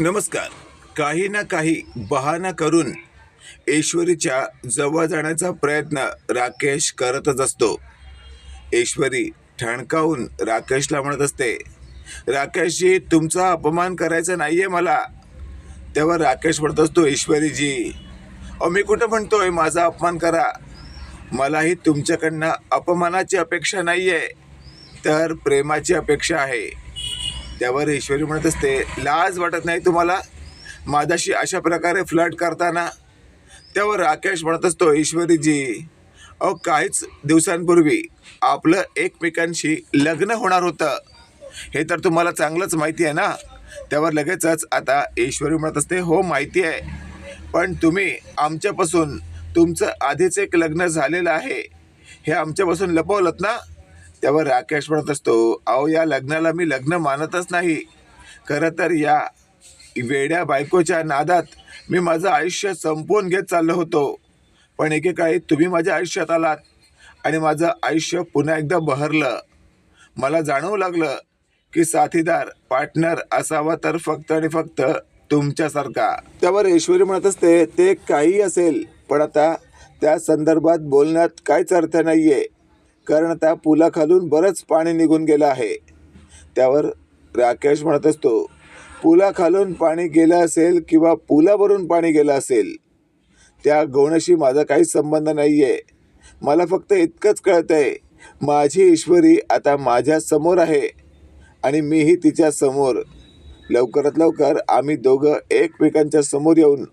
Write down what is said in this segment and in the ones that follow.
नमस्कार. काही ना काही बहाणा करून ऐश्वरीच्या जवळ जाण्याचा प्रयत्न राकेश करतच असतो. ऐश्वरी ठणकावून राकेशला म्हणत असते राकेशजी तुमचा अपमान करायचा आहे मला. तेव्हा राकेश म्हणत असतो ईश्वरीजी अहो मी कुठं म्हणतोय माझा अपमान करा? मलाही तुमच्याकडनं अपमानाची अपेक्षा नाही आहे तर प्रेमाची अपेक्षा आहे. त्यावर ईश्वरी म्हणत असते लाज वाटत नाही तुम्हाला? माझ्याशी अशा प्रकारे फ्लट करताना? त्यावर राकेश म्हणत असतो ईश्वरीजी अहो काहीच दिवसांपूर्वी आपलं एकमेकांशी लग्न होणार होतं. हे तर तुम्हाला चांगलंच माहिती आहे ना? त्यावर लगेचच आता ईश्वरी म्हणत असते हो माहिती आहे. पण तुम्ही आमच्यापासून तुमचं आधीच एक लग्न झालेलं आहे. हे आमच्यापासून लपवलं ना? त्यावर राकेश म्हणत असतो अहो या लग्नाला मी लग्न मानतच नाही. खरं तर या वेड्या बायकोच्या नादात मी माझं आयुष्य संपवून घेत चाललो होतो. पण एकेकाळी तुम्ही माझ्या आयुष्यात आलात आणि माझं आयुष्य पुन्हा एकदा बहरलं. मला जाणवू लागलं की साथीदार पार्टनर असावा तर फक्त आणि फक्त तुमच्यासारखा. त्यावर ऐश्वरी म्हणत असते ते काही असेल पण आता त्या संदर्भात बोलण्यात काहीच अर्थ नाही आहे कारण त्या पुलाखालून बरंच पाणी निघून गेलं आहे. त्यावर राकेश म्हणत असतो पुलाखालून पाणी गेलं असेल किंवा पुलावरून पाणी गेलं असेल त्या गवण्याशी माझा काही संबंध नाही आहे मला फक्त इतकंच कळतं आहे माझी ईश्वरी आता माझ्यासमोर आहे आणि मीही तिच्या समोर. लवकरात लवकर आम्ही दोघं एकमेकांच्या समोर येऊन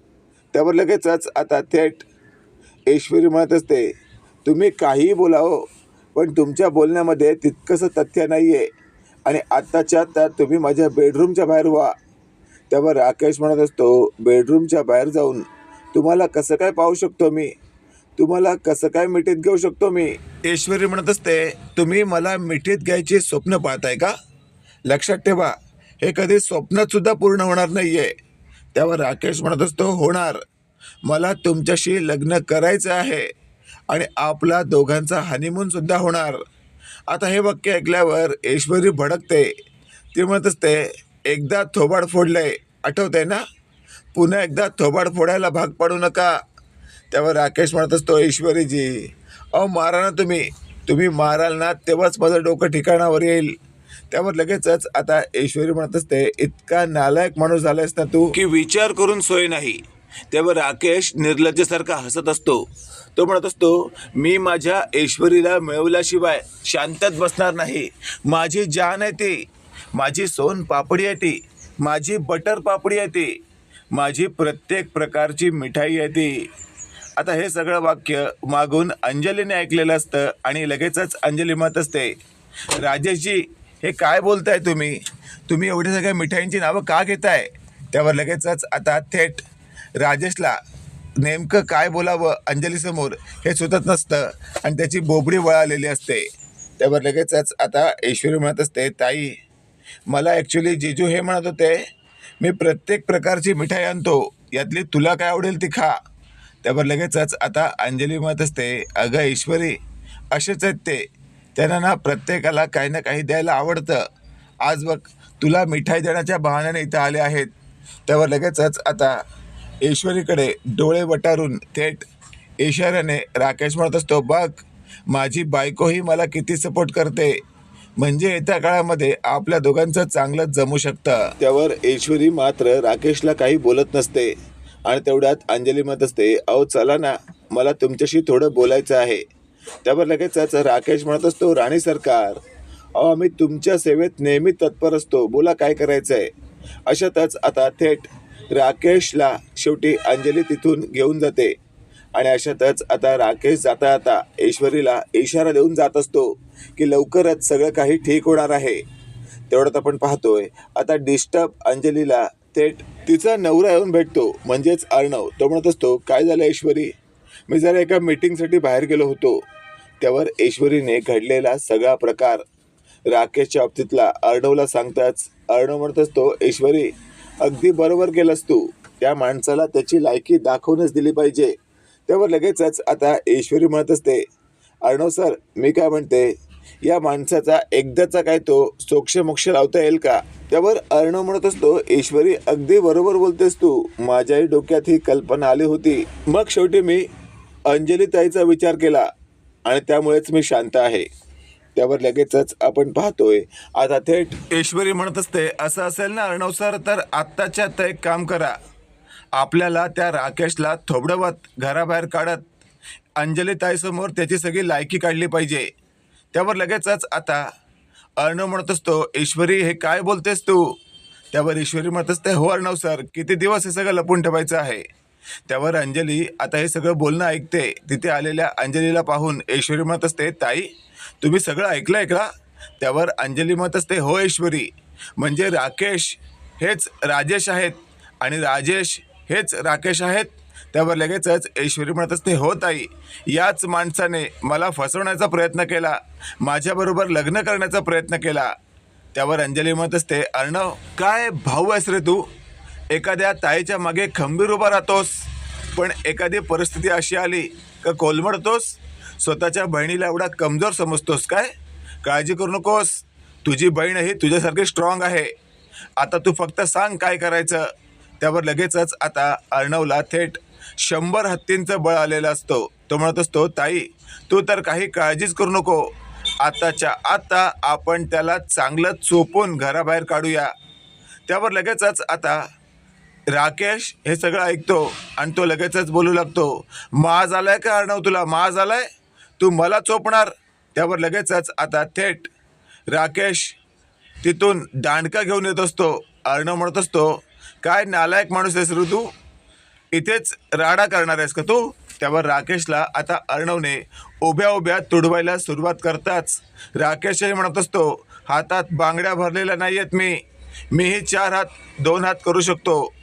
त्यावर लगेचच आता थेट ईश्वरी म्हणत असते तुम्ही काहीही बोलावं पण तुमच्या बोलण्यामध्ये तितकंसं तथ्य नाही आहे आणि आत्ताच्या त्यात तुम्ही माझ्या बेडरूमच्या बाहेर व्हा त्यावर राकेश म्हणत असतो बेडरूमच्या बाहेर जाऊन तुम्हाला कसं काय पाहू शकतो मी? तुम्हाला कसं काय मिठीत घेऊ शकतो मी? ऐश्वरी म्हणत असते तुम्ही मला मिठीत घ्यायची स्वप्न पाहताय का? लक्षात ठेवा हे कधी स्वप्नसुद्धा पूर्ण होणार नाही आहे त्यावर राकेश म्हणत असतो होणार. मला तुमच्याशी लग्न करायचं आहे. आणि आपला दोघांचा हनीमून सुद्धा होणार. आता हे वाक्य ऐकल्यावर ऐश्वरी भडकते. ती म्हणत असते एकदा थोबाड फोडलंय. आहे ना? पुन्हा एकदा थोबाड फोडायला भाग पाडू नका. त्यावर राकेश म्हणत असतो ऐश्वरीजी अहो मारा ना तुम्ही. तुम्ही माराल ना तेव्हाच माझं डोकं ठिकाणावर येईल. त्यावर लगेचच आता ऐश्वरी म्हणत असते इतका नालायक माणूस झालायस ना तू? की विचार करून सोय नाही. त्यावर राकेश निर्लज्जसारखा हसत असतो. तो म्हणत असतो मी माझ्या ऐश्वरीला मिळवल्याशिवाय शांतत बसणार नाही. माझी जान आहे ती माझी सोन पापडी आहे ती माझी बटर पापडी आहे ती माझी प्रत्येक प्रकारची मिठाई आहे ती. आता हे सगळं वाक्य मागून अंजलीने ऐकलेलं असतं आणि लगेचच अंजली म्हणत असते राजेशजी हे काय बोलताय तुम्ही? तुम्ही एवढ्या सगळ्या मिठाईंची नावं का घेताय? त्यावर लगेचच आता थेट राजेशला नेमकं काय बोलावं अंजलीसमोर हे सुचत नसतं आणि त्याची बोबडी वळालेली असते. त्यावर लगेचच आता ऐश्वरी म्हणत असते ताई मला ॲक्च्युली जिजू हे म्हणत होते मी प्रत्येक प्रकारची मिठाई आणतो यातली तुला काय आवडेल ती खा. त्यावर लगेचच आता अंजली म्हणत असते अगं ईश्वरी असेच आहेत ते. त्यांना ना प्रत्येकाला काही ना काही द्यायला आवडतं. आज बघ तुला मिठाई देण्याच्या बहाण्याने इथं आले आहेत. त्यावर लगेचच आता ईश्वरीकडे डोळे वटारून थेट इशाऱ्याने राकेश म्हणत असतो बघ माझी बायकोही मला किती सपोर्ट करते. म्हणजे येत्या काळामध्ये आपल्या दोघांचं चांगलंच जमू शकतं. त्यावर ईश्वरी मात्र राकेशला काही बोलत नसते आणि तेवढ्यात अंजली म्हणत असते अहो चला ना मला तुमच्याशी थोडं बोलायचं आहे. त्यावर लगेचच राकेश म्हणत असतो राणी सरकार अहो आम्ही तुमच्या सेवेत नेहमी तत्पर असतो. बोला काय करायचं आहे अशातच आता थेट राकेशला शेवटी अंजली तिथून घेऊन जाते. आणि अशातच आता राकेश जाता जाता ऐश्वरीला इशारा देऊन जात असतो की लवकरच सगळं काही ठीक होणार आहे. तेवढ्यात आपण पाहतोय आता डिस्टर्ब अंजलीला थेट तिचा नवरा येऊन भेटतो. म्हणजेच अर्णव. तो म्हणत असतो काय झालं ऐश्वरी? मी जरा एका मीटिंगसाठी बाहेर गेलो होतो. त्यावर ऐश्वरीने घडलेला सगळा प्रकार. राकेशच्या बाबतीतला अर्णवला सांगताच अर्णव म्हणत असतो ऐश्वरी अगदी बरोबर केलंस तू. त्या माणसाला त्याची लायकी दाखवूनच दिली पाहिजे. त्यावर लगेचच आता ऐश्वरी म्हणत असते अर्णव सर मी काय म्हणते? या माणसाचा एकदाचा काय तो सोक्ष मोक्ष लावता येईल का? त्यावर अर्णव म्हणत असतो ईश्वरी अगदी बरोबर बोलतेस तू. माझ्याही डोक्यात ही कल्पना आली होती. मग शेवटी मी अंजली ताईचा विचार केला आणि त्यामुळेच मी शांत आहे. त्यावर लगेचच आपण पाहतोय. आता थेट ऐश्वरी म्हणत असते असं असेल ना अर्णव सर तर आत्ताच्या आता एक काम करा. आपल्याला त्या राकेशला थोबडवत घराबाहेर काढत अंजली ताईसमोर त्याची सगळी लायकी काढली पाहिजे. त्यावर लगेचच आता अर्णव म्हणत असतो ईश्वरी हे काय बोलतेस तू? त्यावर ईश्वरी म्हणत असते हो अर्णव सर किती दिवस हे सगळं लपून ठेवायचं आहे? त्यावर अंजली आता हे सगळं बोलणं ऐकते. तिथे आलेल्या अंजलीला पाहून ईश्वरी म्हणत असते ताई तुम्ही सगळं ऐकलं आहे का? त्यावर अंजली मत असते हो ऐश्वरी म्हणजे राकेश हेच राजेश आहेत आणि राजेश हेच राकेश आहेत. त्यावर लगेचच ऐश्वरी म्हणत असते हो ताई याच माणसाने मला फसवण्याचा प्रयत्न केला माझ्याबरोबर लग्न करण्याचा प्रयत्न केला. त्यावर अंजली म्हणत असते अर्णव काय भाऊ आहेस रे तू? एखाद्या ताईच्या मागे खंबीर उभा राहतोस पण एखादी परिस्थिती अशी आली का कोलमडतोस? स्वतःच्या बहिणीला एवढा कमजोर समजतोस काय? काळजी करू नकोस. तुझी बहीण ही तुझ्यासारखी स्ट्रॉंग आहे. आता तू फक्त सांग काय करायचं? त्यावर लगेचच आता अर्णवला थेट शंभर हत्तींचं बळ आलेलं असतो. तो म्हणत असतो ताई तू तर काही काळजीच करू नको. आताच्या आता आपण त्याला चांगलं चोपून घराबाहेर काढूया. त्यावर लगेचच आता राकेश हे सगळं ऐकतो आणि तो लगेचच बोलू लागतो माज आलाय का अर्णव तुला? माज आलाय तू मला चोपणार? त्यावर लगेचच आता थेट राकेश तिथून दांडका घेऊन येत असतो अर्णव म्हणत असतो. काय नालायक माणूस आहेस ऋतू? तू इथेच राडा करणार आहेस का तू? त्यावर राकेशला आता अर्णवने उभ्या उभ्या तुडवायला सुरुवात करताच राकेशही म्हणत असतो हातात बांगड्या भरलेल्या नाही आहेत मी. मीही चार हात दोन हात करू शकतो.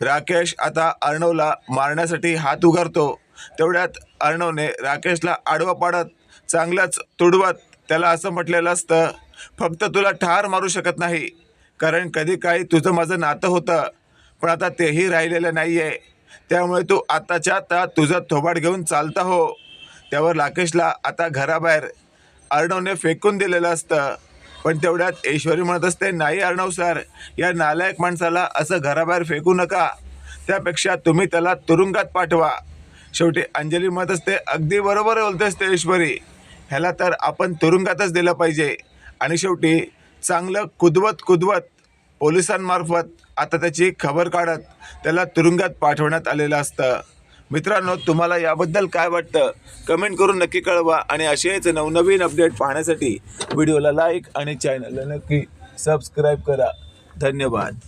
राकेश आता अर्णवला मारण्यासाठी हात उगारतो. तेवढ्यात अर्णवने राकेशला आडवं पाडत चांगलाच तुडवत त्याला असं म्हटलेलं असतं फक्त तुला ठार मारू शकत नाही कारण कधी काही तुझं माझं नातं होतं पण आता तेही राहिलेलं नाही आहे त्यामुळे तू आताच्या आता तुझं थोबाड घेऊन चालता हो. त्यावर राकेशला आता घराबाहेर अर्णवने फेकून दिलेलं असतं. पण तेवढ्यात ऐश्वरी म्हणत असते नाही अर्णव सर या नालायक माणसाला असं घराबाहेर फेकू नका. त्यापेक्षा तुम्ही त्याला तुरुंगात पाठवा. शेवटी अंजली म्हणत असते अगदी बरोबर बोलते असते ईश्वरी. ह्याला तर आपण तुरुंगातच दिलं पाहिजे. आणि शेवटी चांगलं कुदवत कुदवत पोलिसांमार्फत आता त्याची खबर काढत त्याला तुरुंगात पाठवण्यात आलेलं असतं. मित्रांनो तुम्हाला याबद्दल काय वाटतं? कमेंट करून नक्की कळवा आणि असेच नवनवीन अपडेट पाहण्यासाठी व्हिडिओला लाईक आणि चॅनलला नक्की सबस्क्राईब करा. धन्यवाद.